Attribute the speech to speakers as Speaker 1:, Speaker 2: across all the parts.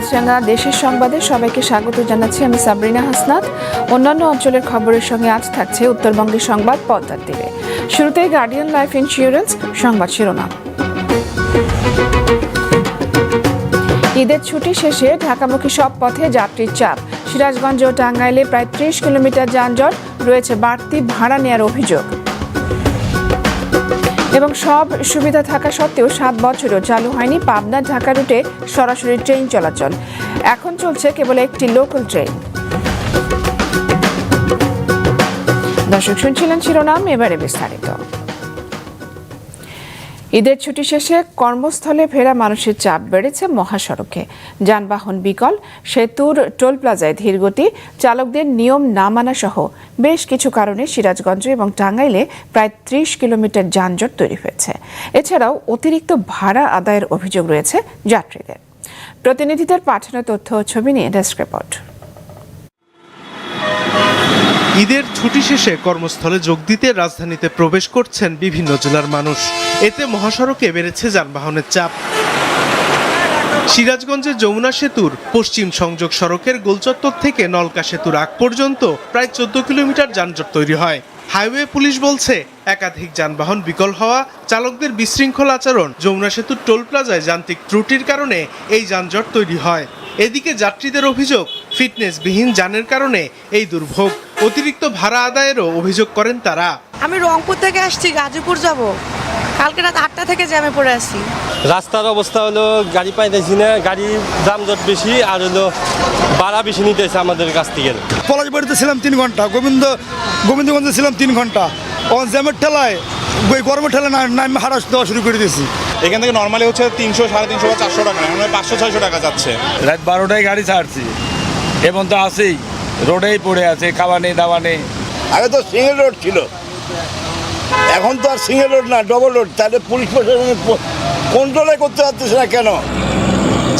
Speaker 1: মাছরাঙ্গা দেশের সংবাদে সবাইকে স্বাগত জানাচ্ছি আমি সাবরিনা হাসনাত। অন্যান্য অঞ্চলের খবরের সঙ্গে আজ থাকছে উত্তরবঙ্গের সংবাদ পদ্মার তীরে শুরুতেই গার্ডিয়ান লাইফ ইন্স্যুরেন্স সংবাদ শিরোনাম। ঈদের ছুটি শেষে ঢাকামুখী সব পথে যাত্রীর চাপ। সিরাজগঞ্জ ও টাঙ্গাইলে প্রায় ত্রিশ কিলোমিটার যানজট, রয়েছে বাড়তি ভাড়া নেয়ার অভিযোগ। এবং সব সুবিধা থাকা সত্ত্বেও সাত বছরও চালু হয়নি পাবনা ঢাকা রুটে সরাসরি ট্রেন চলাচল। এখন চলছে কেবল একটি লোকাল ট্রেন দর্শক শুনছিলেন শিরোনাম, এবারে বিস্তারিত। ঈদের ছুটি শেষে কর্মস্থলে ফেরা মানুষের চাপ বেড়েছে মহাসড়কে। যানবাহন বিকল, সেতুর টোল প্লাজায় ধীরগতি চালকদের নিয়ম না মানা সহ বেশ কিছু কারণে সিরাজগঞ্জ এবং টাঙ্গাইলে প্রায় ত্রিশ কিলোমিটার যানজট তৈরি হয়েছে। এছাড়াও অতিরিক্ত ভাড়া আদায়ের অভিযোগ রয়েছে যাত্রীদের। প্রতিনিধিদের পাঠানো তথ্য ছবি নিয়ে ডেস্ক রিপোর্ট।
Speaker 2: ঈদের ছুটি শেষে কর্মস্থলে যোগ দিতে রাজধানীতে প্রবেশ করছেন বিভিন্ন জেলার মানুষ। এতে মহাসড়কে বেড়েছে যানবাহনের চাপ। সিরাজগঞ্জের যমুনা সেতুর পশ্চিম সংযোগ সড়কের গোলচত্বর থেকে নলকা সেতুর আগ পর্যন্ত প্রায় চোদ্দ কিলোমিটার যানজট তৈরি হয়। হাইওয়ে পুলিশ বলছে, একাধিক যানবাহন বিকল হওয়া, চালকদের বিশৃঙ্খল আচরণ, যমুনা সেতুর টোল প্লাজায় যান্ত্রিক ত্রুটির কারণে এই যানজট তৈরি হয়। এদিকে যাত্রীদের অভিযোগ ফিটনেসবিহীন যানের কারণে এই দুর্ভোগ। অতিরিক্ত ভাড়া আদায়েরও অভিযোগ করেন তারা।
Speaker 3: আমি রংপুর থেকে আসছি গাজীপুর যাব। কালকে রাত আটটা থেকে জ্যামে পড়ে আছি।
Speaker 4: রাস্তার অবস্থা হলো গাড়ি পাইতেছি না গাড়ি যানজট বেশি আর হলো ভাড়া বেশি নিতেছে আমাদের কাছ থেকে।
Speaker 5: পলাশবাড়িতে ছিলাম তিন ঘণ্টা গোবিন্দ গোবিন্দগঞ্জে ছিলাম তিন ঘণ্টা। ও জ্যামের ঠেলায় ওই গরমের ঠেলায় না নামে হারাস দেওয়া শুরু করে দিয়েছি।
Speaker 6: এখান থেকে নর্মালি হচ্ছে তিনশো সাড়ে তিনশো বা চারশো টাকা। এখন পাঁচশো ছয়শো টাকা যাচ্ছে।
Speaker 7: রাত বারোটায় গাড়ি ছাড়ছি। এবং তো আছেই। রোডেই পড়ে আছে খাওয়া নেই দাওয়া নেই।
Speaker 8: আগে তো সিঙ্গেল রোড ছিল। এখন তো আর সিঙ্গেল রোড না ডবল রোড তাহলে পুলিশ প্রশাসন কন্ট্রোলে করতে পারতেছে না কেন?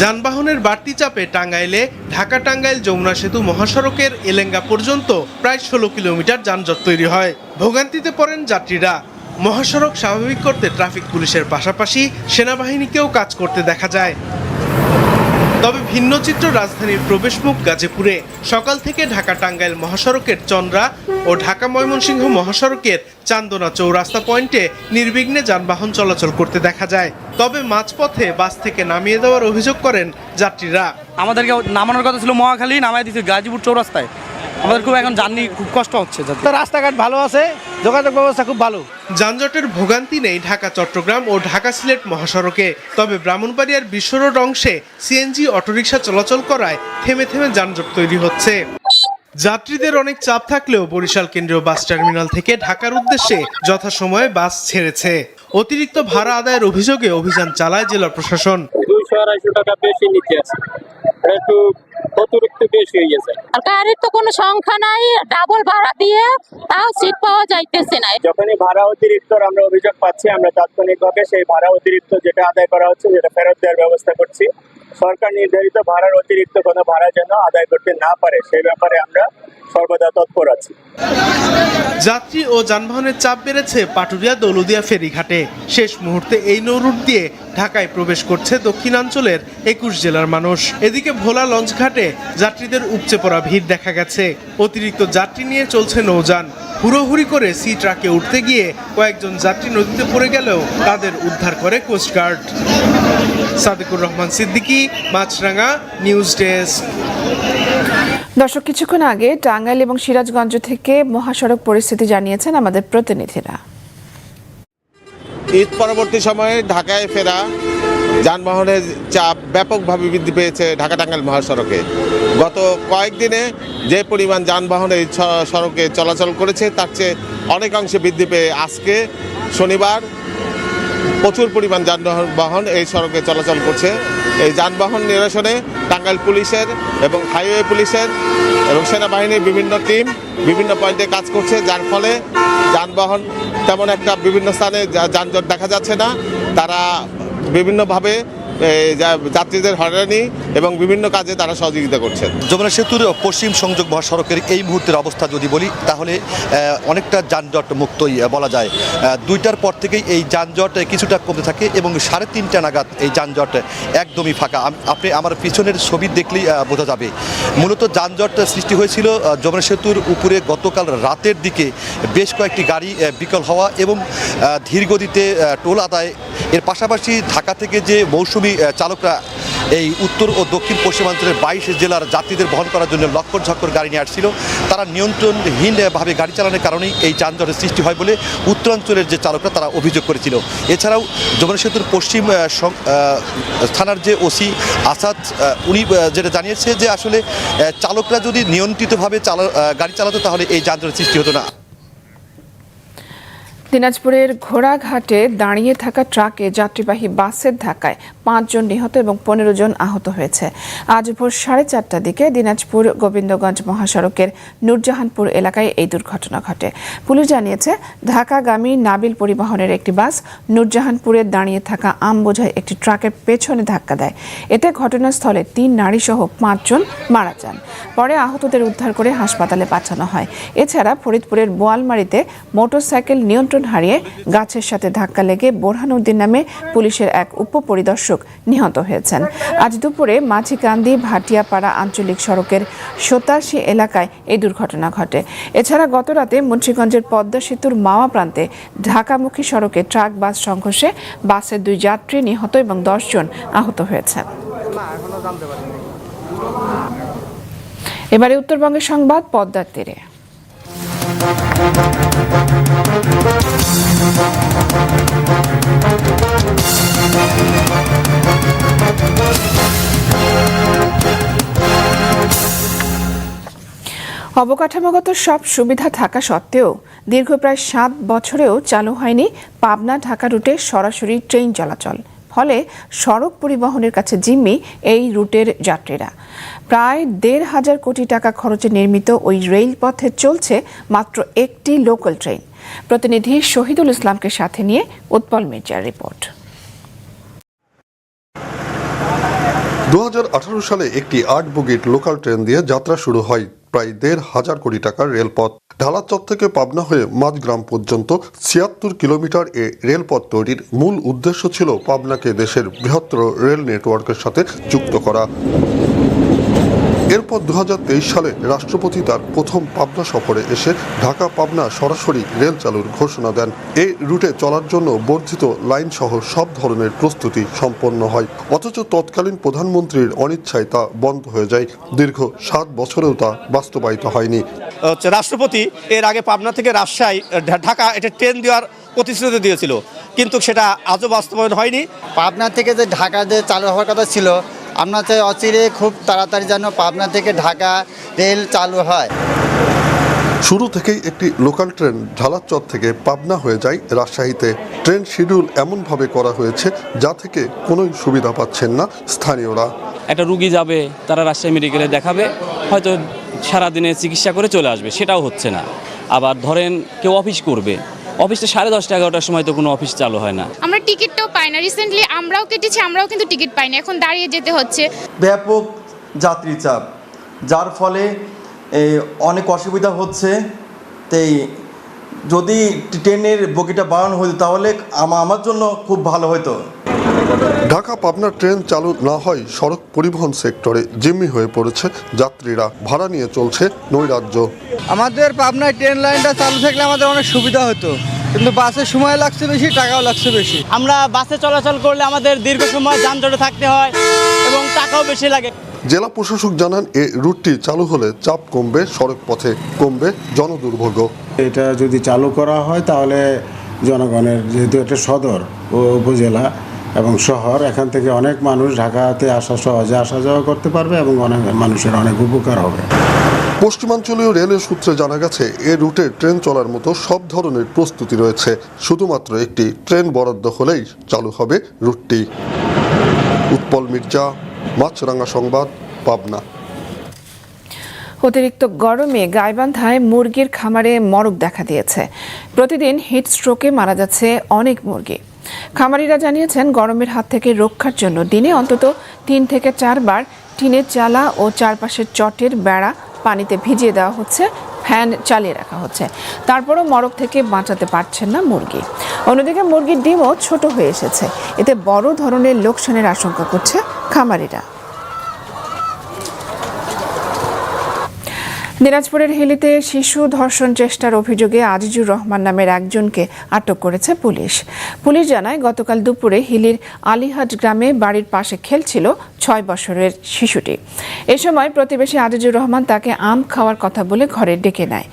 Speaker 2: যানবাহনের বাড়তি চাপে টাঙ্গাইলে ঢাকা টাঙ্গাইল যমুনা সেতু মহাসড়কের এলেঙ্গা পর্যন্ত প্রায় ষোলো কিলোমিটার যানজট তৈরি হয়। ভোগান্তিতে পড়েন যাত্রীরা। মহাসড়ক স্বাভাবিক করতে ট্রাফিক পুলিশের পাশাপাশি সেনাবাহিনীকেও কাজ করতে দেখা যায়। তবে ভিন্ন চিত্র রাজধানীর প্রবেশমুখ গাজীপুরে সকাল থেকে ঢাকা টাঙ্গাইল মহাসড়কের চন্দ্রা ও ঢাকা ময়মনসিংহ মহাসড়কের চান্দনা চৌরাস্তা পয়েন্টে নির্বিঘ্নে যানবাহন চলাচল করতে দেখা যায়। তবে মাঝপথে বাস থেকে নামিয়ে দেওয়ার অভিযোগ করেন যাত্রীরা।
Speaker 9: আমাদেরকে নামানোর কথা ছিল মহাখালী নামাই দিচ্ছে গাজীপুর চৌরাস্তায়। আমাদের খুব এখন জার্নি খুব কষ্ট হচ্ছে
Speaker 5: রাস্তাঘাট ভালো আছে? যোগাযোগ ব্যবস্থা খুব ভালো।
Speaker 2: যানজটের ভোগান্তি নেই ঢাকা চট্টগ্রাম ও ঢাকা সিলেট মহাসড়কে। তবে ব্রাহ্মণবাড়িয়ার বিশ্ব রোড অংশে সিএনজি অটোরিকশা চলাচল করায় থেমে থেমে যানজট তৈরি হচ্ছে। যাত্রীদের অনেক চাপ থাকলেও বরিশাল কেন্দ্রীয় বাস টার্মিনাল থেকে ঢাকার উদ্দেশ্যে যথাসময়ে বাস ছেড়েছে। অতিরিক্ত ভাড়া আদায়ের অভিযোগে অভিযান চালায় জেলা প্রশাসন।
Speaker 4: আড়াইশো টাকা বেশি নিতে আছে। একটু অতিরিক্ত বেশি হয়ে গেছে।
Speaker 10: আর গাড়ির তো কোনো সংখ্যা নাই ডাবল ভাড়া দিয়ে তাও সিট পাওয়া যাইতেছে না।
Speaker 4: যখনই ভাড়া অতিরিক্ত আমরা অভিযোগ পাচ্ছি আমরা তাৎক্ষণিকভাবে সেই ভাড়া অতিরিক্ত যেটা আদায় করা হচ্ছে যেটা ফেরত দেওয়ার ব্যবস্থা করছি। সরকার নির্ধারিত ভাড়ার অতিরিক্ত কোনো ভাড়া যেন আদায় করতে না পারে সেই ব্যাপারে আমরা সর্বদা তৎপর আছি।
Speaker 2: যাত্রী ও যানবাহনের চাপ বেড়েছে পাটুরিয়া দৌলদিয়া ফেরিঘাটে। শেষ মুহূর্তে এই নৌরুট দিয়ে ঢাকায় প্রবেশ করছে দক্ষিণাঞ্চলের একুশ জেলার মানুষ। এদিকে ভোলা লঞ্চঘাটে যাত্রীদের উপচে পড়া ভিড় দেখা গেছে। অতিরিক্ত যাত্রী নিয়ে চলছে নৌযান। হুড়োহুড়ি করে সি ট্রাকে উঠতে গিয়ে কয়েকজন যাত্রী নদীতে পড়ে গেলেও তাদের উদ্ধার করে coast guard Sadekur Rahman Siddiqui Maasranga news desk.
Speaker 1: দর্শক কিছুক্ষণ আগে টাঙ্গাইল এবং সিরাজগঞ্জ থেকে মহাসড়ক পরিস্থিতি জানিয়েছেন আমাদের প্রতিনিধিরা।
Speaker 6: ঈদ পরবর্তী সময়ে ঢাকায় ফেরা যানবাহনের চাপ ব্যাপকভাবে বৃদ্ধি পেয়েছে ঢাকা টাঙ্গাইল মহাসড়কে। গত কয়েকদিনে যে পরিমাণ যানবাহন এই সড়কে চলাচল করেছে, তার চেয়ে অনেকাংশে বৃদ্ধি পেয়ে আজকে শনিবার প্রচুর পরিমাণ যানবাহন এই সড়কে চলাচল করছে। এই যানবাহন নিরসনে টাঙ্গাইল পুলিশের এবং হাইওয়ে পুলিশের এবং সেনাবাহিনীর বিভিন্ন টিম বিভিন্ন পয়েন্টে কাজ করছে, যার ফলে যানবাহন তেমন একটা বিভিন্ন স্থানে যানজট দেখা যাচ্ছে না। তারা বিভিন্নভাবে যাত্রীদের হয়রানি এবং বিভিন্ন কাজে তারা সহযোগিতা করছেন।
Speaker 11: যমুনা সেতুর পশ্চিম সংযোগ মহাসড়কের এই মুহূর্তের অবস্থা যদি বলি, তাহলে অনেকটা যানজট মুক্তই বলা যায়। দুইটার পর থেকেই এই যানজট কিছুটা কমতে থাকে এবং সাড়ে তিনটা নাগাদ এই যানজট একদমই ফাঁকা। আপনি আমার পিছনের ছবি দেখলেই বোঝা যাবে। মূলত যানজট সৃষ্টি হয়েছিল যমুনা সেতুর উপরে গতকাল রাতের দিকে বেশ কয়েকটি গাড়ি বিকল হওয়া এবং ধীরগতিতে টোল আদায়। এর পাশাপাশি ঢাকা থেকে যে মৌসুমি আহ, চালকরা এই উত্তর ও দক্ষিণ পশ্চিমাঞ্চলের বাইশ জেলার যাত্রীদের বহন করার জন্য লক্কর ঝক্কর গাড়ি নিয়ে আসছিল। তারা নিয়ন্ত্রণহীনভাবে গাড়ি চালানোর কারণেই এই যানজটের সৃষ্টি হয় বলে উত্তরাঞ্চলের যে চালকরা তারা অভিযোগ করেছিল। এছাড়াও যমুনা সেতুর পশ্চিম থানার যে ওসি আসাদ উনি যেটা জানিয়েছে যে আসলে চালকরা যদি নিয়ন্ত্রিতভাবে চালা গাড়ি চালাতো তাহলে এই যানজটের সৃষ্টি হতো না।
Speaker 1: দিনাজপুরের ঘোড়াঘাটে দাঁড়িয়ে থাকা ট্রাকে যাত্রীবাহী বাসের ধাক্কায় পাঁচজন নিহত এবং পনেরো জন আহত হয়েছে। আজ ভোর সাড়ে চারটার দিকে দিনাজপুর গোবিন্দগঞ্জ মহাসড়কের নূরজাহানপুর এলাকায় এই দুর্ঘটনা ঘটে। পুলিশ জানিয়েছে, ঢাকাগামী নাবিল পরিবহনের একটি বাস নূরজাহানপুরে দাঁড়িয়ে থাকা আম বোঝাই একটি ট্রাকের পেছনে ধাক্কা দেয়। এতে ঘটনাস্থলে তিন নারী সহ পাঁচজন মারা যান। পরে আহতদের উদ্ধার করে হাসপাতালে পাঠানো হয়। এছাড়া ফরিদপুরের বোয়ালমারিতে মোটরসাইকেল নিয়ন্ত্রণ হারিয়ে গাছের সাথে ধাক্কা লেগে বোরহানুদ্দিন নামে পুলিশের এক উপপরিদর্শক নিহত হয়েছেন। আজ দুপুরে মাঝিকান্দি ভাটিয়াপাড়া আঞ্চলিক সড়কের সোতাশি এলাকায় এই দুর্ঘটনা ঘটে। এছাড়া গতরাতে মুন্সিগঞ্জের পদ্মা সেতুর মাওয়া প্রান্তে ঢাকামুখী সড়কে ট্রাক, বাস সংঘর্ষে বাসের দুই যাত্রী নিহত এবং দশজন আহত হয়েছেন। এবারে উত্তরবঙ্গের সংবাদ, পদ্মার তীরে। অবকাঠামোগত সব সুবিধা থাকা সত্ত্বেও দীর্ঘ প্রায় সাত বছরেও চালু হয়নি পাবনা ঢাকা রুটে সরাসরি ট্রেন চলাচল। ফলে সড়ক পরিবহনের কাছে জিম্মি এই রুটের যাত্রীরা। প্রায় দেড় হাজার কোটি টাকা খরচে নির্মিত ওই রেলপথে চলছে মাত্র একটি লোকাল ট্রেন। প্রতিনিধি শহীদুল ইসলামকে সাথে নিয়ে উৎপল মির্জার রিপোর্ট।
Speaker 12: দু হাজার আঠারো সালে একটি আট বগির লোকাল ট্রেন দিয়ে যাত্রা শুরু হয়, প্রায় দেড় হাজার কোটি টাকার রেলপথ। ঢালাচর থেকে পাবনা হয়ে মাঝগ্রাম পর্যন্ত ছিয়াত্তর কিলোমিটার এ রেলপথ তৈরির মূল উদ্দেশ্য ছিল পাবনাকে দেশের বৃহত্তর রেল নেটওয়ার্কের সাথে যুক্ত করা। এরপর দু হাজার তেইশ সালে রাষ্ট্রপতি তার প্রথম পাবনা সফরে এসে ঢাকা পাবনা সরাসরি রেল চালুর ঘোষণা দেন। এই রুটে চলার জন্য বর্ধিত লাইন সহ সব ধরনের প্রস্তুতি সম্পন্ন হয়। অথচ তৎকালীন প্রধানমন্ত্রীর অনিচ্ছায় তা বন্ধ হয়ে যায়। দীর্ঘ সাত বছরেও তা বাস্তবায়িত হয়নি।
Speaker 9: হচ্ছে রাষ্ট্রপতি এর আগে পাবনা থেকে রাজশাহী ঢাকা এটা ট্রেন দেওয়ার প্রতিশ্রুতি দিয়েছিল। কিন্তু সেটা আজও বাস্তবায়ন হয়নি।
Speaker 13: পাবনা থেকে যে ঢাকা যে চালু হওয়ার কথা ছিল আমরা চাই অচিরে খুব তাড়াতাড়ি যেন পাবনা থেকে ঢাকা রেল চালু হয়।
Speaker 12: শুরু থেকেই একটি লোকাল ট্রেন ঢালাচর থেকে পাবনা হয়ে যায়। রাজশাহীতে ট্রেন শিডিউল এমনভাবে করা হয়েছে যা থেকে কোনোই সুবিধা পাচ্ছেন না স্থানীয়রা।
Speaker 14: একটা রুগী যাবে তারা রাজশাহী মেডিকেলে দেখাবে হয়তো সারাদিনে চিকিৎসা করে চলে আসবে সেটাও হচ্ছে না। আবার ধরেন কেউ অফিস করবে অফিসটা সাড়ে দশটা এগারোটার সময় তো কোনো অফিস চালু হয় না।
Speaker 10: আমরা টিকিটটাও পাই না। রিসেন্টলি আমরাও কেটেছি আমরাও কিন্তু টিকিট পাই না এখন দাঁড়িয়ে যেতে হচ্ছে।
Speaker 13: ব্যাপক যাত্রী চাপ যার ফলে এই অনেক অসুবিধা হচ্ছে। তাই যদি ট্রেনের বগিটা বাড়ানো হতো তাহলে আমার জন্য খুব ভালো হতো
Speaker 12: ঢাকা পাবনা ট্রেন চালু না হয় সড়ক পরিবহন সেক্টরে জিম্মি হয়ে পড়েছে যাত্রীরা। ভাড়া নিয়ে চলছে নৈরাজ্য।
Speaker 9: আমাদের পাবনায় ট্রেন লাইনটা চালু থাকলে আমাদের অনেক সুবিধা হতো। কিন্তু বাসে সময় লাগছে বেশি টাকাও লাগছে বেশি।
Speaker 3: আমরা বাসে চলাচল করলে আমাদের দীর্ঘ সময় যানজটে থাকতে হয় এবং টাকাও বেশি লাগে।
Speaker 12: জেলা প্রশাসক জানান এই রুটটি চালু হলে চাপ কমবে সড়ক পথে কমবে জনদুর্ভোগ।
Speaker 8: এটা যদি চালু করা হয় তাহলে জনগণের যেহেতু একটা সদর ও উপজেলা এবং শহর এখান থেকে অনেক মানুষ ঢাকাতে আসা সহজে আসা যাওয়া করতে পারবে এবং অনেক মানুষের অনেক উপকার হবে।
Speaker 12: পশ্চিমাঞ্চলীয় রেলের সূত্রে জানা গেছে এ রুটে ট্রেন চলার মতো সব ধরনের প্রস্তুতি রয়েছে। শুধুমাত্র একটি ট্রেন বরাদ্দ হলেই চালু হবে রুটটি। উৎপল মির্জা মাছরাঙ্গা সংবাদ পাবনা।
Speaker 1: অতিরিক্ত গরমে গাইবান্ধায় মুরগির খামারে মরক দেখা দিয়েছে। প্রতিদিন হিট স্ট্রোকে মারা যাচ্ছে অনেক মুরগি। খামারিরা জানিয়েছেন, গরমের হাত থেকে রক্ষার জন্য দিনে অন্তত তিন থেকে চারবার টিনের চালা ও চারপাশের চটের বেড়া পানিতে ভিজিয়ে দেওয়া হচ্ছে, ফ্যান চালিয়ে রাখা হচ্ছে। তারপরও মরক থেকে বাঁচাতে পারছেন না মুরগি। অন্যদিকে মুরগির ডিমও ছোট হয়ে এসেছে। এতে বড় ধরনের লোকসানের আশঙ্কা করছে খামারিরা। দিনাজপুরের হিলিতে শিশু ধর্ষণ চেষ্টার অভিযোগে আজিজুর রহমান নামের একজনকে আটক করেছে পুলিশ। পুলিশ জানায়, গতকাল দুপুরে হিলির আলিহাট গ্রামে বাড়ির পাশে খেলছিল ছয় বছরের শিশুটি। এ সময় প্রতিবেশী আজিজুর রহমান তাকে আম খাওয়ার কথা বলে ঘরে ডেকে নেয়।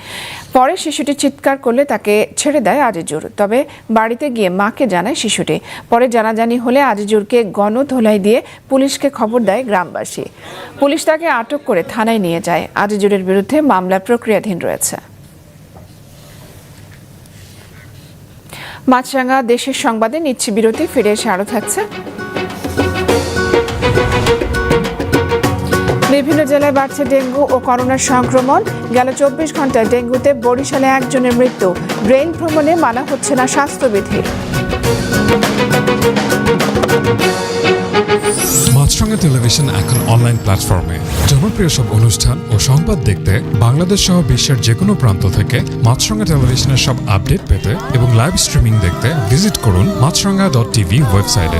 Speaker 1: পরে শিশুটি চিৎকার করলে তাকে ছেড়ে দেয় আজিজুর। তবে বাড়িতে গিয়ে মাকে জানায় শিশুটি। পরে জানাজানি হলে আজিজুরকে গণধোলাই দিয়ে পুলিশকে খবর দেয় গ্রামবাসী। পুলিশ তাকে আটক করে থানায় নিয়ে যায়। আজিজুরের বিরুদ্ধে মামলা প্রক্রিয়াধীন রয়েছে। মাছরাঙ্গা দেশের সংবাদে নিচ্ছি বিরতি, ফিরে এসে আরও থাকছে বিভিন্ন জেলায় বাড়ছে ডেঙ্গু ও করোনার সংক্রমণ। গেল চব্বিশ ঘন্টায় ডেঙ্গুতে বরিশালে একজনের মৃত্যু। রেল ভ্রমণে মানা হচ্ছে না স্বাস্থ্যবিধি।
Speaker 15: মাছরাঙা টেলিভিশন এখন অনলাইন প্ল্যাটফর্মে। জনপ্রিয় সব অনুষ্ঠান ও সংবাদ দেখতে বাংলাদেশ সহ বিশ্বের যে কোনো প্রান্ত থেকে মাছরাঙা টেলিভিশনের সব আপডেট পেতে এবং লাইভ স্ট্রিমিং দেখতে ভিজিট করুন মাছরাঙা ডট টিভি ওয়েবসাইটে।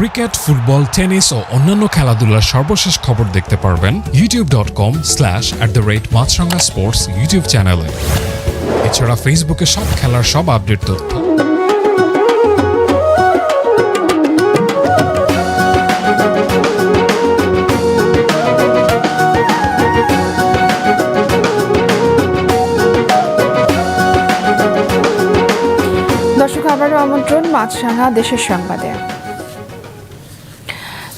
Speaker 15: ক্রিকেট, ফুটবল, টেনিস ও অন্যান্য খেলাধুলার সর্বশেষ খবর দেখতে পারবেন YouTube dot com slash at the rate Maasranga sports YouTube চ্যানেলে এছাড়া ফেসবুকে সব খেলার সব আপডেট তথ্য।
Speaker 1: দর্শক, আবারও আমন্ত্রণ মাছরাঙা দেশের সংবাদে।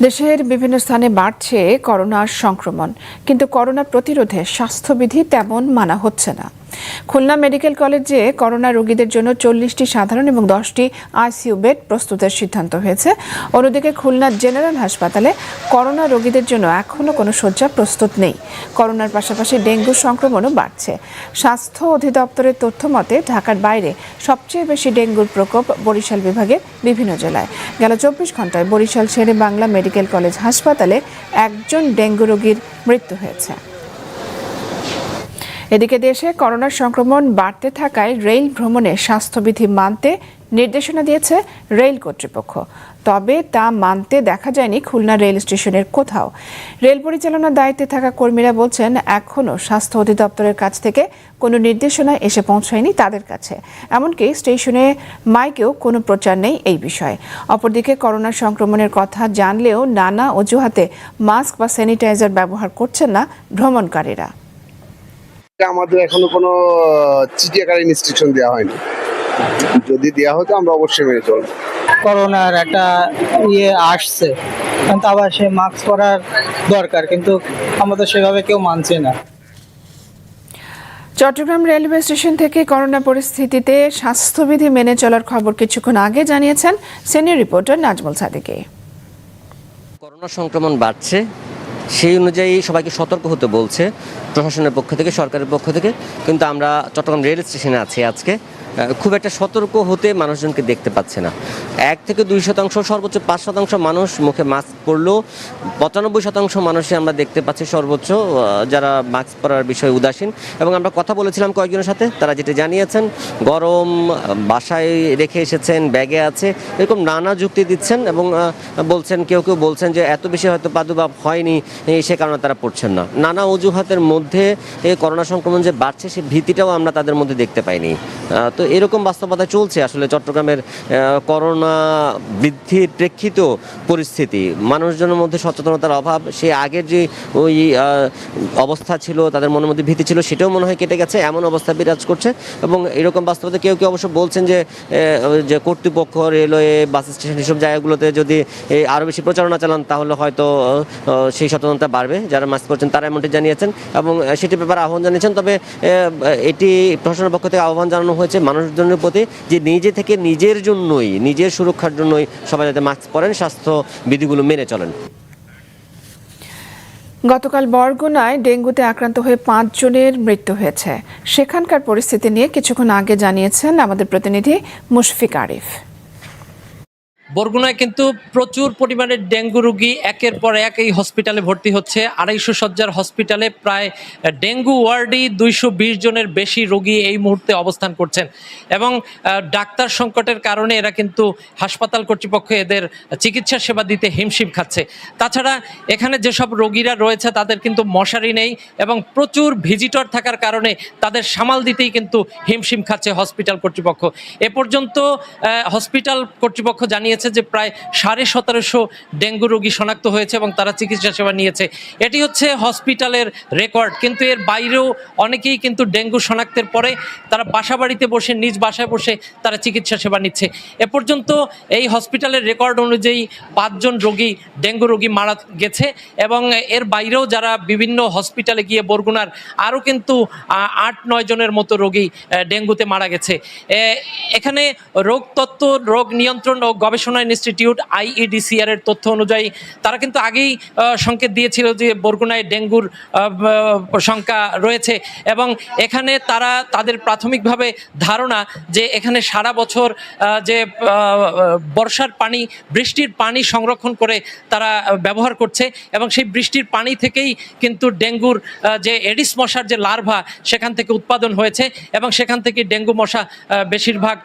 Speaker 1: দেশের বিভিন্ন স্থানে বাড়ছে করোনার সংক্রমণ কিন্তু করোনা প্রতিরোধে স্বাস্থ্যবিধি তেমন মানা হচ্ছে না। খুলনা মেডিকেল কলেজে করোনা রোগীদের জন্য চল্লিশটি সাধারণ এবং দশটি আইসিইউ বেড প্রস্তুতের সিদ্ধান্ত হয়েছে। অন্যদিকে খুলনা জেনারেল হাসপাতালে করোনা রোগীদের জন্য এখনও কোনো শয্যা প্রস্তুত নেই। করোনার পাশাপাশি ডেঙ্গু সংক্রমণও বাড়ছে। স্বাস্থ্য অধিদপ্তরের তথ্য মতে, ঢাকার বাইরে সবচেয়ে বেশি ডেঙ্গুর প্রকোপ বরিশাল বিভাগে বিভিন্ন জেলায়। গেল চব্বিশ ঘন্টায় বরিশাল শেরে বাংলা মেডিকেল কলেজ হাসপাতালে একজন ডেঙ্গু রোগীর মৃত্যু হয়েছে। এদিকে দেশে করোনার সংক্রমণ বাড়তে থাকায় রেল ভ্রমণে স্বাস্থ্যবিধি মানতে নির্দেশনা দিয়েছে রেল কর্তৃপক্ষ। তবে তা মানতে দেখা যায়নি খুলনা রেল স্টেশনের কোথাও। রেল পরিচালনার দায়িত্বে থাকা কর্মীরা বলছেন, এখনও স্বাস্থ্য অধিদপ্তরের কাছ থেকে কোনো নির্দেশনা এসে পৌঁছায়নি তাদের কাছে। এমনকি স্টেশনে মাইকেও কোনো প্রচার নেই এই বিষয়ে। অপরদিকে করোনা সংক্রমণের কথা জানলেও নানা অজুহাতে মাস্ক বা স্যানিটাইজার ব্যবহার করছেন না ভ্রমণকারীরা।
Speaker 16: আমাদের এখনও কোনো চিঠি আকারে ইনস্ট্রাকশন দেওয়া হয়নি। যদি দেওয়া হতো আমরা অবশ্যই মেনে চলবো।
Speaker 17: করোনার একটা ইয়ে আসছে। কিন্তু আবার সে মাস্ক পরার দরকার কিন্তু আমাদের সেভাবে কেউ মানছে না।
Speaker 1: চট্টগ্রাম রেলওয়ে স্টেশন থেকে করোনা পরিস্থিতিতে স্বাস্থ্যবিধি মেনে চলার খবর কিছুক্ষণ আগে জানিয়েছেন সিনিয়র রিপোর্টার নাজমুল সাদিকে।
Speaker 18: করোনা সংক্রমণ বাড়ছে
Speaker 19: সেই অনুযায়ী সবাইকে সতর্ক হতে বলছে প্রশাসনের পক্ষ থেকে, সরকারের পক্ষ থেকে। কিন্তু আমরা চট্টগ্রাম রেল স্টেশনে আছি আজকে। খুব একটা সতর্ক হতে মানুষজনকে দেখতে পাচ্ছে না। এক থেকে দুই শতাংশ, সর্বোচ্চ পাঁচ শতাংশ মানুষ মুখে মাস্ক পরলেও পঁচানব্বই শতাংশ মানুষই আমরা দেখতে পাচ্ছি সর্বোচ্চ যারা মাস্ক পরার বিষয়ে উদাসীন। এবং আমরা কথা বলেছিলাম কয়েকজনের সাথে, তারা যেটা জানিয়েছেন, গরম বাসায় রেখে এসেছেন, ব্যাগে আছে, এরকম নানা যুক্তি দিচ্ছেন এবং বলছেন, কেউ কেউ বলছেন যে এত বেশি হয়তো প্রাদুর্ভাব হয়নি সে কারণে তারা পড়ছেন না। নানা অজুহাতের মধ্যে এই করোনা সংক্রমণ যে বাড়ছে সেই ভীতিটাও আমরা তাদের মধ্যে দেখতে পাইনি। তো এরকম বাস্তবতা চলছে আসলে চট্টগ্রামের করোনা বৃদ্ধির প্রেক্ষিত পরিস্থিতি। মানুষজনের মধ্যে সচেতনতার অভাব, সে আগের যে ওই অবস্থা ছিল, তাদের মনের মধ্যে ভীতি ছিল, সেটাও মনে হয় কেটে গেছে, এমন অবস্থা বিরাজ করছে। এবং এরকম বাস্তবতা কেউ কেউ অবশ্য বলছেন যে যে কর্তৃপক্ষ, রেলওয়ে, বাস স্টেশন, এসব জায়গাগুলোতে যদি আরও বেশি প্রচারণা চালান, তাহলে হয়তো সেই সচেতনতা বাড়বে। যারা মাস্ক পরছেন, তারা এমনটি জানিয়েছেন এবং সেটি ব্যাপারে আহ্বান জানিয়েছেন। তবে এটি প্রশাসনের পক্ষ থেকে আহ্বান জানানো হয়েছে। মানুষজনের প্রতি যে নিজে থেকে নিজের জন্যই, নিজের সুরক্ষার জন্যই সবাই যাতে মাস্ক পরেন স্বাস্থ্য বিধিগুলো মেনে চলেন।
Speaker 1: গতকাল বরগুনায় ডেঙ্গুতে আক্রান্ত হয়ে পাঁচজনের মৃত্যু হয়েছে। সেখানকার পরিস্থিতি নিয়ে কিছুক্ষণ আগে জানিয়েছেন আমাদের প্রতিনিধি মুশফিক আরিফ।
Speaker 20: বরগুনায় কিন্তু প্রচুর পরিমাণে ডেঙ্গু রোগী একের পর এক এই হসপিটালে ভর্তি হচ্ছে। আড়াইশো সজ্জার হসপিটালে প্রায় ডেঙ্গু ওয়ার্ডই দুইশো বিশ জনের বেশি রোগী এই মুহূর্তে অবস্থান করছেন। এবং ডাক্তার সংকটের কারণে এরা কিন্তু হাসপাতাল কর্তৃপক্ষ এদের চিকিৎসা সেবা দিতে হিমশিম খাচ্ছে। তাছাড়া এখানে যেসব রোগীরা রয়েছে তাদের কিন্তু মশারি নেই এবং প্রচুর ভিজিটর থাকার কারণে তাদের সামাল দিতেই কিন্তু হিমশিম খাচ্ছে হসপিটাল কর্তৃপক্ষ। এ পর্যন্ত হসপিটাল কর্তৃপক্ষ জানিয়েছে যে প্রায় সাড়ে সতেরোশো ডেঙ্গু রোগী শনাক্ত হয়েছে এবং তারা চিকিৎসা সেবা নিয়েছে। এটি হচ্ছে হসপিটালের রেকর্ড, কিন্তু এর বাইরেও অনেকেই কিন্তু ডেঙ্গু শনাক্তের পরে তারা বাসা বাড়িতে বসে, নিজ বাসায় বসে তারা চিকিৎসা সেবা নিচ্ছে। এ পর্যন্ত এই হসপিটালের রেকর্ড অনুযায়ী পাঁচজন রোগী, ডেঙ্গু রোগী মারা গেছে এবং এর বাইরেও যারা বিভিন্ন হসপিটালে গিয়ে বরগুনার আরও কিন্তু আট, নয় জনের মতো রোগী ডেঙ্গুতে মারা গেছে। এখানে রোগ তত্ত্ব রোগ নিয়ন্ত্রণ ও গবেষণা ইনস্টিটিউট আইইডিসিআর এর তথ্য অনুযায়ী তারা কিন্তু আগেই সংকেত দিয়েছিল যে বরগুনায় ডেঙ্গুর সংখ্যা রয়েছে এবং এখানে তারা তাদের প্রাথমিকভাবে ধারণা যে এখানে সারা বছর যে বর্ষার পানি, বৃষ্টির পানি সংরক্ষণ করে তারা ব্যবহার করছে এবং সেই বৃষ্টির পানি থেকেই কিন্তু ডেঙ্গুর যে এডিস মশার যে লার্ভা সেখান থেকে উৎপাদন হয়েছে এবং সেখান থেকে ডেঙ্গু মশা বেশিরভাগ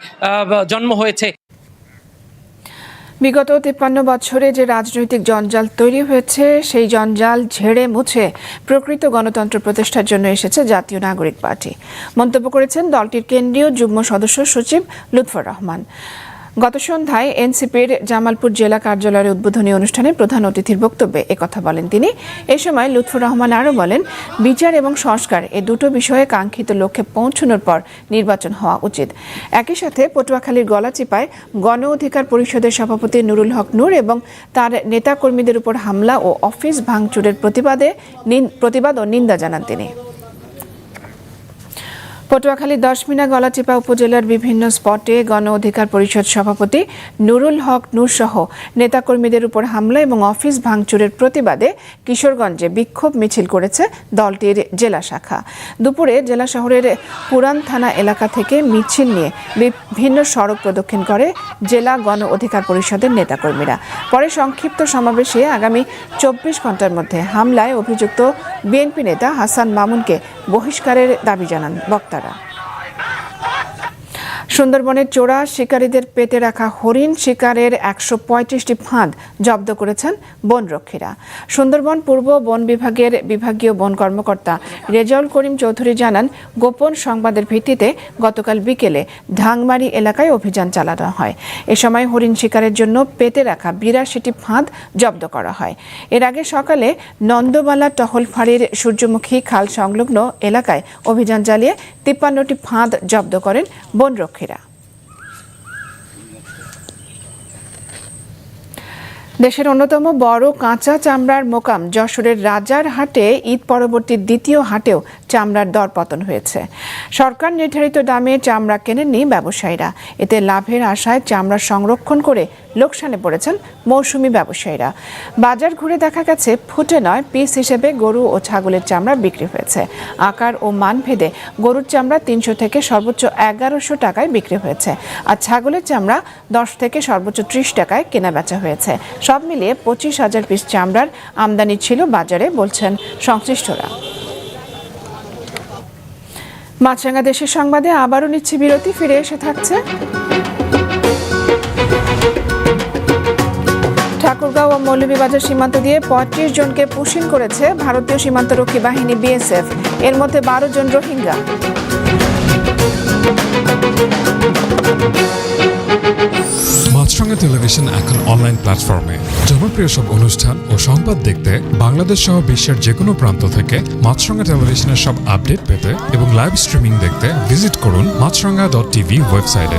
Speaker 20: জন্ম হয়েছে।
Speaker 1: বিগত তিপ্পান্ন বছরে যে রাজনৈতিক জঞ্জাল তৈরি হয়েছে, সেই জঞ্জাল ঝেড়ে মুছে প্রকৃত গণতন্ত্র প্রতিষ্ঠার জন্য এসেছে জাতীয় নাগরিক পার্টি। মন্তব্য করেছেন দলটির কেন্দ্রীয় যুগ্ম সদস্য সচিব লুৎফর রহমান। গত সন্ধ্যায় এনসিপির জামালপুর জেলা কার্যালয়ের উদ্বোধনী অনুষ্ঠানে প্রধান অতিথির বক্তব্যে একথা বলেন তিনি। এ সময় লুৎফর রহমান আরও বলেন, বিচার এবং সংস্কার এ দুটো বিষয়ে কাঙ্ক্ষিত লক্ষ্যে পৌঁছানোর পর নির্বাচন হওয়া উচিত। একই সাথে পটুয়াখালীর গলাচিপায় গণ অধিকার পরিষদের সভাপতি নুরুল হক নূর এবং তার নেতাকর্মীদের উপর হামলা ও অফিস ভাঙচুরের প্রতিবাদে প্রতিবাদ ও নিন্দা জানান তিনি। পটুয়াখালী দশমিনা গলাচিপা উপজেলার বিভিন্ন স্পটে গণ অধিকার পরিষদ সভাপতি নুরুল হক নূর সহ নেতাকর্মীদের উপর হামলা এবং অফিস ভাঙচুরের প্রতিবাদে কিশোরগঞ্জে বিক্ষোভ মিছিল করেছে দলটির জেলা শাখা। দুপুরে জেলা শহরের পুরান থানা এলাকা থেকে মিছিল নিয়ে বিভিন্ন সড়ক প্রদক্ষিণ করে জেলা গণ অধিকার পরিষদের নেতাকর্মীরা। পরে সংক্ষিপ্ত সমাবেশে আগামী চব্বিশ ঘণ্টার মধ্যে হামলায় অভিযুক্ত বিএনপি নেতা হাসান মামুনকে বহিষ্কারের দাবি জানান বক্তারা। Yeah. সুন্দরবনের চোরা শিকারীদের পেতে রাখা হরিণ শিকারের একশো পঁয়ত্রিশটি ফাঁদ জব্দ করেছেন বনরক্ষীরা সুন্দরবন পূর্ব বন বিভাগের বিভাগীয় বন কর্মকর্তা রেজাউল করিম চৌধুরী জানান, গোপন সংবাদের ভিত্তিতে গতকাল বিকেলে ঢাংমারি এলাকায় অভিযান চালানো হয়। এ সময় হরিণ শিকারের জন্য পেতে রাখা বিরাশিটি ফাঁদ জব্দ করা হয়। এর আগে সকালে নন্দবালা টহল ফাঁড়ির সূর্যমুখী খাল সংলগ্ন এলাকায় অভিযান চালিয়ে তিপ্পান্নটি ফাঁদ জব্দ করেন বনরক্ষীরা দেশের অন্যতম বড় কাঁচা চামড়ার মোকাম যশোরের রাজার হাটে ঈদ পরবর্তী দ্বিতীয় হাটেও চামড়ার দর পতন হয়েছে। সরকার নির্ধারিত দামে চামড়া কেনেননি ব্যবসায়ীরা। এতে লাভের আশায় চামড়া সংরক্ষণ করে লোকসানে পড়েছেন মৌসুমি ব্যবসায়ীরা। বাজার ঘুরে দেখা গেছে, ফুটে নয়, পিস হিসেবে গরু ও ছাগলের চামড়া বিক্রি হয়েছে। আকার ও মান ভেদে গরুর চামড়া তিনশো থেকে সর্বোচ্চ এগারোশো টাকায় বিক্রি হয়েছে আর ছাগলের চামড়া দশ থেকে সর্বোচ্চ ত্রিশ টাকায় কেনা বেচা হয়েছে। সব মিলিয়ে পঁচিশ হাজার পিস চামড়ার আমদানি ছিল বাজারে, বলছেন সংশ্লিষ্টরা। মাছরাঙ্গা দেশের সংবাদে আবারও নিচ্ছে বিরতি, ফিরে এসে থাকছে ঠাকুরগাঁও ও মৌলভীবাজার সীমান্ত দিয়ে পঁয়ত্রিশ জনকে পুশিন করেছে ভারতীয় সীমান্তরক্ষী বাহিনী বিএসএফ। এর মধ্যে বারো জন রোহিঙ্গা।
Speaker 15: মাছরাঙা টেলিভিশন এখন অনলাইন প্ল্যাটফর্মে। জনপ্রিয় সব অনুষ্ঠান ও সংবাদ দেখতে বাংলাদেশ সহ বিশ্বের যে কোনো প্রান্ত থেকে মাছরাঙা টেলিভিশনের সব আপডেট পেতে এবং লাইভ স্ট্রিমিং দেখতে ভিজিট করুন মাছরাঙা ডট টিভি ওয়েবসাইটে।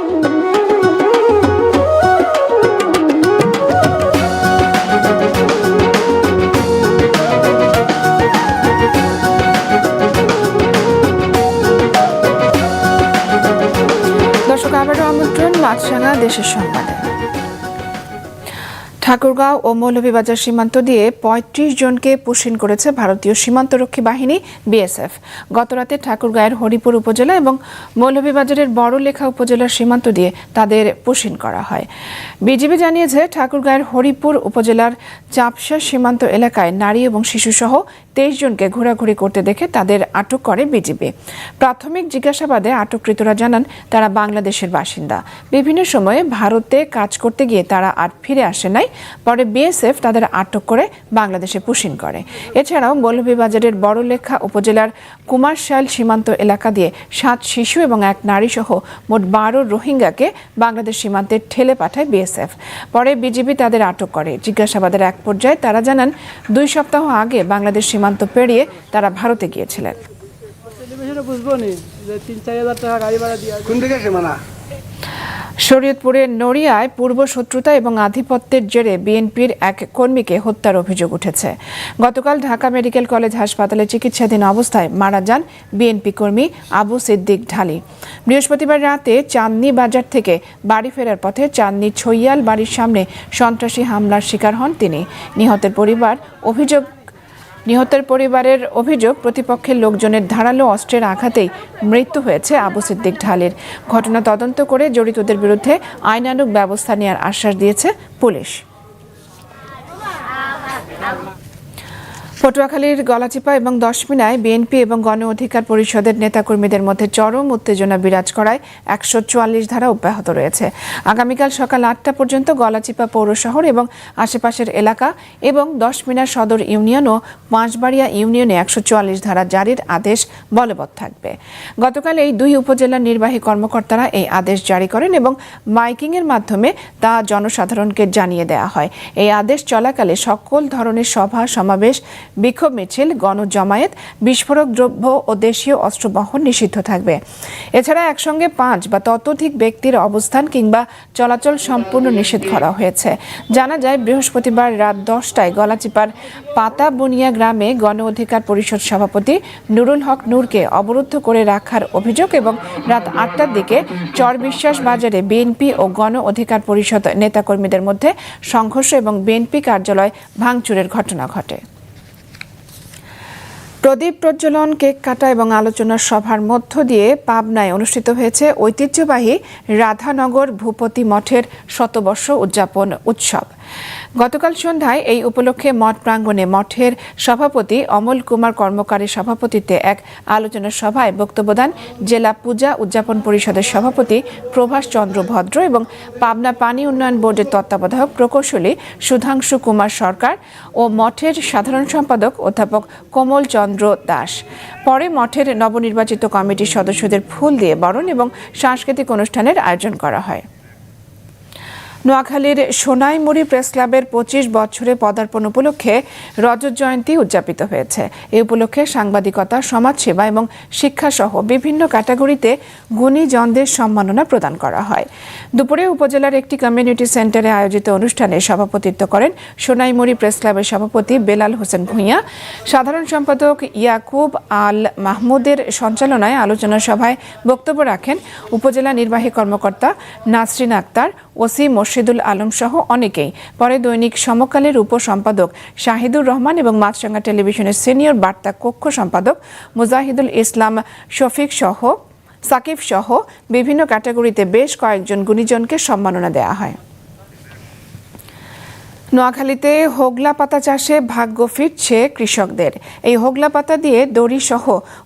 Speaker 1: Maasranga দেশের সংবাদে। ঠাকুরগাঁও ও মৌলভীবাজার সীমান্ত দিয়ে পঁয়ত্রিশ জনকে পুশিন করেছে ভারতীয় সীমান্তরক্ষী বাহিনী, বিএসএফ। গতরাতে ঠাকুরগাঁয়ের হরিপুর উপজেলা এবং মৌলভীবাজারের বড়লেখা উপজেলার সীমান্ত দিয়ে তাদের পুশিন করা হয়। বিজিবি জানিয়েছে, ঠাকুরগাঁয়ের হরিপুর উপজেলার চাপসা সীমান্ত এলাকায় নারী এবং শিশুসহ তেইশ জনকে ঘোরাঘুরি করতে দেখে তাদের আটক করে বিজিবি। প্রাথমিক জিজ্ঞাসাবাদে আটককৃতরা জানান, তারা বাংলাদেশের বাসিন্দা। বিভিন্ন সময়ে ভারতে কাজ করতে গিয়ে তারা আর ফিরে আসে নাই, পরে বিএসএফ তাদের আটক করে বাংলাদেশে পুশিন করে। এছাড়াও মৌলভীবাজারের বড়লেখা উপজেলার কুমারশাল সীমান্ত এলাকা দিয়ে সাত শিশু এবং এক নারী সহ মোট বারো রোহিঙ্গাকে বাংলাদেশ সীমান্তে ঠেলে পাঠায় বিএসএফ। পরে বিজিবি তাদের আটক করে। জিজ্ঞাসাবাদের এক পর্যায়ে তারা জানান, দুই সপ্তাহ আগে বাংলাদেশ সীমান্ত পেরিয়ে তারা ভারতে গিয়েছিলেন। শরীয়তপুরের নড়িয়ায় পূর্ব শত্রুতা এবং আধিপত্যের জেরে বিএনপির এক কর্মীকে হত্যার অভিযোগ উঠেছে। গতকাল ঢাকা মেডিকেল কলেজ হাসপাতালে চিকিৎসাধীন অবস্থায় মারা যান বিএনপি কর্মী আবু সিদ্দিক ঢালি। বৃহস্পতিবার রাতে চাঁদনি বাজার থেকে বাড়ি ফেরার পথে চাঁদনি ছইয়াল বাড়ির সামনে সন্ত্রাসী হামলার শিকার হন তিনি। নিহতের পরিবার অভিযোগ নিহতের পরিবারের অভিযোগ, প্রতিপক্ষের লোকজনের ধারালো অস্ত্রের আঘাতেই মৃত্যু হয়েছে আবু সিদ্দিক ঢালের। ঘটনা তদন্ত করে জড়িতদের বিরুদ্ধে আইনানুগ ব্যবস্থা নেওয়ার আশ্বাস দিয়েছে পুলিশ। পটুয়াখালীর গলাচিপা এবং দশমিনায় বিএনপি এবং গণ অধিকার পরিষদের নেতাকর্মীদের মধ্যে চরম উত্তেজনা বিরাজ করায় একশো চুয়াল্লিশ ধারা অব্যাহত রয়েছে। আগামীকাল সকাল আটটা পর্যন্ত গলাচিপা পৌর শহর এবং আশেপাশের এলাকা এবং দশমিনা সদর ইউনিয়ন ও পাঁচবাড়িয়া ইউনিয়নে একশো চুয়াল্লিশ ধারা জারির আদেশ বলবৎ থাকবে। গতকাল এই দুই উপজেলার নির্বাহী কর্মকর্তারা এই আদেশ জারি করেন এবং মাইকিংয়ের মাধ্যমে তা জনসাধারণকে জানিয়ে দেওয়া হয়। এই আদেশ চলাকালে সকল ধরনের সভা, সমাবেশ বিক্ষোভ মিছিল, গণজমায়েত, বিস্ফোরক দ্রব্য ও দেশীয় অস্ত্র বহন নিষিদ্ধ থাকবে। এছাড়া একসঙ্গে পাঁচ বা ততোধিক ব্যক্তির অবস্থান কিংবা চলাচল সম্পূর্ণ নিষেধ করা হয়েছে। জানা যায়, বৃহস্পতিবার রাত দশটায় গলাচিপার পাতা বনিয়া গ্রামে গণ অধিকার পরিষদ সভাপতি নুরুল হক নূরকে অবরুদ্ধ করে রাখার অভিযোগ এবং রাত আটটার দিকে চর বিশ্বাস বাজারে বিএনপি ও গণ অধিকার পরিষদ নেতাকর্মীদের মধ্যে সংঘর্ষ এবং বিএনপি কার্যালয় ভাঙচুরের ঘটনা ঘটে। প্রদীপ প্রজ্বলন, কেক কাটা এবং আলোচনা সভার মধ্য দিয়ে পাবনায় অনুষ্ঠিত হয়েছে ঐতিহ্যবাহী রাধানগর ভূপতি মঠের শতবর্ষ উদযাপন উৎসব। গতকাল সন্ধ্যায় এই উপলক্ষে মঠ প্রাঙ্গণে মঠের সভাপতি অমল কুমার কর্মকারের সভাপতিত্বে এক আলোচনা সভায় বক্তব্য দেন জেলা পূজা উদযাপন পরিষদের সভাপতি প্রভাষ চন্দ্র ভদ্র এবং পাবনা পানি উন্নয়ন বোর্ডের তত্ত্বাবধায়ক প্রকৌশলী সুধাংশু কুমার সরকার ও মঠের সাধারণ সম্পাদক অধ্যাপক কোমল চন্দ্র দাস। পরে মঠের নবনির্বাচিত কমিটির সদস্যদের ফুল দিয়ে বরণ এবং সাংস্কৃতিক অনুষ্ঠানের আয়োজন করা হয়। নোয়াখালীর সোনাইমুড়ি প্রেস ক্লাবের পঁচিশ বছরে পদার্পণ উপলক্ষে রজত জয়ন্তী উদযাপিত হয়েছে। এ উপলক্ষে সাংবাদিকতা, সমাজসেবা এবং শিক্ষাসহ বিভিন্ন ক্যাটাগরিতে গুণীজনদের সম্মাননা প্রদান করা হয়। দুপুরে উপজেলার একটি কমিউনিটি সেন্টারে আয়োজিত অনুষ্ঠানে সভাপতিত্ব করেন সোনাইমুড়ি প্রেস ক্লাবের সভাপতি বেলাল হোসেন ভূঁইয়া। সাধারণ সম্পাদক ইয়াকুব আল মাহমুদের সঞ্চালনায় আলোচনা সভায় বক্তব্য রাখেন উপজেলা নির্বাহী কর্মকর্তা নাসরিন আক্তার ওসি মোর্শেদুল আলম সহ অনেকেই। পরে দৈনিক সমকালের উপসম্পাদক শাহিদুর রহমান এবং মাছরাঙ্গা টেলিভিশনের সিনিয়র বার্তা কক্ষ সম্পাদক মুজাহিদুল ইসলাম শফিক সহ, সাকিব সহ বিভিন্ন ক্যাটাগরিতে বেশ কয়েকজন গুণীজনকে সম্মাননা দেওয়া হয়। নোয়াখালীতে হোগলা পাতা চাষে ভাগ্য ফিরছে কৃষকদের। এই হোগলা পাতা দিয়ে দড়ি সহ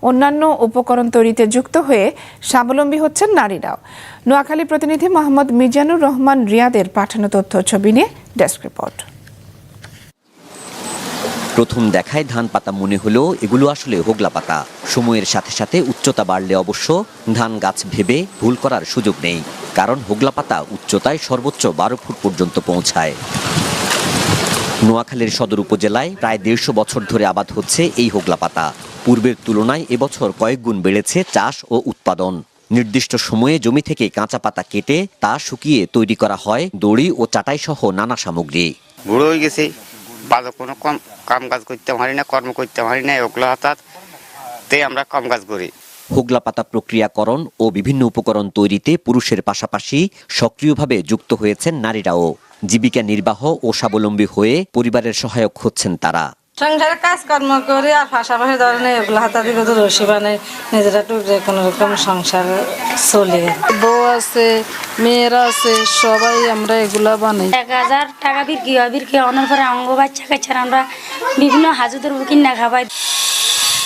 Speaker 1: অন্যান্য উপকরণ তৈরিতে যুক্ত হয়ে স্বাবলম্বী হচ্ছেন নারীরাও। নোয়াখালী প্রতিনিধি মোহাম্মদ মিজানুর রহমান রিয়াদের পাঠানো তথ্য ছবি নিয়ে ডেস্ক রিপোর্ট।
Speaker 21: প্রথম দেখায় ধান পাতা মনে হলেও এগুলো আসলে হোগলা পাতা সময়ের সাথে সাথে উচ্চতা বাড়লে অবশ্য ধান গাছ ভেবে ভুল করার সুযোগ নেই, কারণ হোগলা পাতা উচ্চতায় সর্বোচ্চ বারো ফুট পর্যন্ত পৌঁছায়। নোয়াখালীর সদর উপজেলায় প্রায় দেড়শো বছর ধরে আবাদ হচ্ছে এই হোগলা পাতা। পূর্বের তুলনায় এবছর কয়েক গুণ বেড়েছে চাষ ও উৎপাদন। নির্দিষ্ট সময়ে জমি থেকে কাঁচা পাতা কেটে তা শুকিয়ে তৈরি করা হয় দড়ি ও চাটাই সহ নানা সামগ্রী।
Speaker 22: বুড়ো হয়ে গেছি। বাজার কোনো কম কাম কাজ করতে পারি না কর্ম করতে পারি না ওগুলো হঠাৎ তে আমরা কম কাজ করি।
Speaker 21: হোগলা পাতা প্রক্রিয়াকরণ ও বিভিন্ন উপকরণ তৈরিতে পুরুষের পাশাপাশি সক্রিয়ভাবে যুক্ত হয়েছেন নারীরাও। জীবিকা নির্বাহ ও স্বাবলম্বী হয়ে পরিবারের সহায়ক হচ্ছেন তারা।
Speaker 23: সংসারে কাজকর্ম করে আর পাশাপাশি ধরেন এগুলো হাতা দিকে তো রসি বানাই নিজেরা টুকরে কোনো রকম সংসার চলে।
Speaker 24: বউ আছে মেয়েরা আছে সবাই আমরা এগুলা বানাই।
Speaker 25: এক হাজার টাকা বিক্রি হয় বিক্রি হওয়ার পরে অঙ্গ বাচ্চা কাচ্চারা আমরা বিভিন্ন হাজুদের কিনা খাবাই।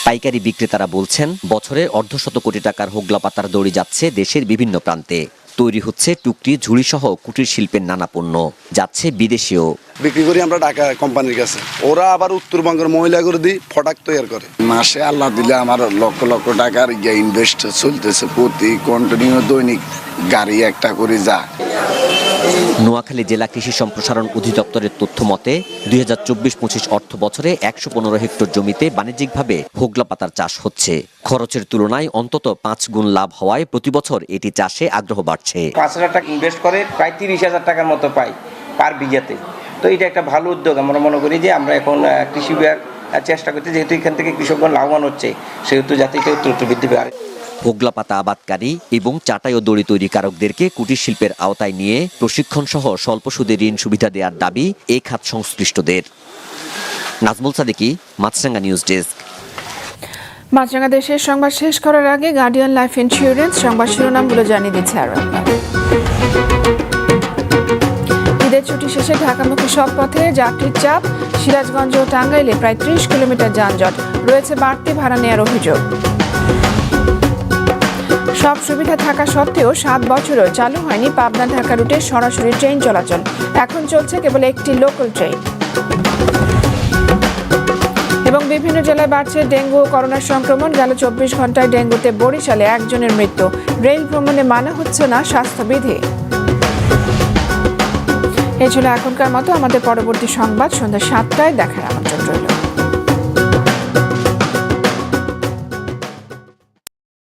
Speaker 21: পাইকারি বিক্রেতারা বলছেন বছরে অর্ধশত কোটি টাকার হোগলা পাতার দৌড়ি যাচ্ছে দেশের বিভিন্ন প্রান্তে। তৈরি হচ্ছে টুকরি ঝুড়ি সহ কুটির শিল্পের নানা পণ্য। যাচ্ছে বিদেশেও।
Speaker 26: বিক্রি করি আমরা ঢাকা কোম্পানির কাছে। ওরা আবার উত্তরবঙ্গের মহিলাগুলো দিয়ে ফটাক তৈরি করে। মাসে আল্লাহ দিলে আমার লক্ষ লক্ষ টাকার ইয়ে ইনভেস্ট চলতেছে প্রতি কন্টিনিউ দৈনিক গাড়ি একটা করে যা।
Speaker 21: নোয়াখালী জেলা কৃষি সম্প্রসারণ অধিদপ্তরের তথ্য মতে, দুই হাজার অর্থ বছরে একশো পনেরো হেক্টর জমিতে বাণিজ্যিকভাবে হোগলা পাতার চাষ হচ্ছে। খরচের তুলনায় অন্তত পাঁচ গুণ লাভ হওয়ায় প্রতি বছর এটি চাষে আগ্রহ বাড়ছে।
Speaker 27: পাঁচ হাজার টাকা ইনভেস্ট করে প্রায় তিরিশ হাজার টাকার মতো পাই পার বিঘাতে। তো এটা একটা ভালো উদ্যোগ। আমরা মনে করি যে আমরা এখন কৃষি বিভাগ চেষ্টা করছি যেহেতু এখান থেকে কৃষকগণ লাভবান হচ্ছে, সেহেতু যাতে এটা বৃদ্ধি পায়।
Speaker 21: হোগলা পাতা আবাদকারী এবং চাটাই ও দড়ি তৈরি কারকদেরকে কুটির শিল্পের আওতায় নিয়ে প্রশিক্ষণ সহ স্বল্প সুদে ঋণ সুবিধা দেওয়ার দাবি এই খাত সংশ্লিষ্টদের। Nazmul Sadiki, Maasranga news desk.
Speaker 1: মাছরাঙা দেশের সংবাদ শেষ করার আগে গার্ডিয়ান লাইফ ইন্স্যুরেন্স সংবাদ শিরোনামগুলো জানিয়ে দিচ্ছে আরও একবার। ঈদের ছুটি শেষে ঢাকামুখী সব পথে যাত্রীর চাপ। সিরাজগঞ্জ ও টাঙ্গাইলে প্রায় ত্রিশ কিলোমিটার যানজট। রয়েছে বাড়তি ভাড়া নেওয়ার অভিযোগ। সব সুবিধা থাকা সত্ত্বেও সাত বছরও চালু হয়নি পাবনা ঢাকা রুটে সরাসরি ট্রেন চলাচল। এখন চলছে কেবল একটি লোকাল ট্রেন এবং বিভিন্ন জেলায় বাড়ছে ডেঙ্গু ও করোনার সংক্রমণ। গেল চব্বিশ ঘন্টায় ডেঙ্গুতে বরিশালে একজনের মৃত্যু। রেল ভ্রমণে মানা হচ্ছে না স্বাস্থ্যবিধি। এ ছিল এখনকার মতো। আমাদের পরবর্তী সংবাদ সন্ধ্যা সাতটায়। দেখার আমন্ত্রণ রইল।